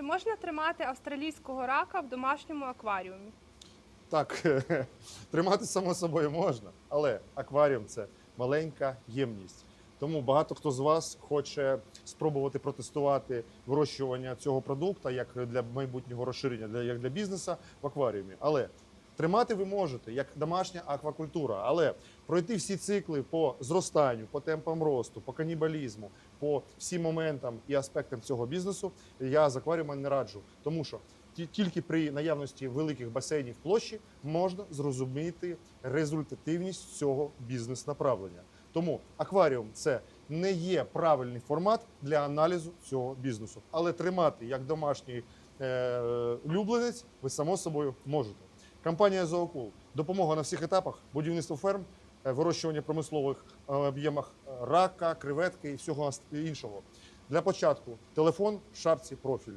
чи можна тримати австралійського рака в домашньому акваріумі? Так, тримати само собою можна, але акваріум це маленька ємність. Тому багато хто з вас хоче спробувати протестувати вирощування цього продукту як для майбутнього розширення, як для бізнесу в акваріумі. Але тримати ви можете як домашня аквакультура, але пройти всі цикли по зростанню, по темпам росту, по канібалізму, по всім моментам і аспектам цього бізнесу я з акваріума не раджу, тому що ті- тільки при наявності великих басейнів площі можна зрозуміти результативність цього бізнес-направлення. Тому акваріум це не є правильний формат для аналізу цього бізнесу, але тримати як домашній е, улюбленець ви само собою можете. Компанія Зоокул допомога на всіх етапах будівництво ферм, е, вирощування промислових е, об'ємах е, рака, креветки і всього іншого. Для початку телефон в шапці профілю.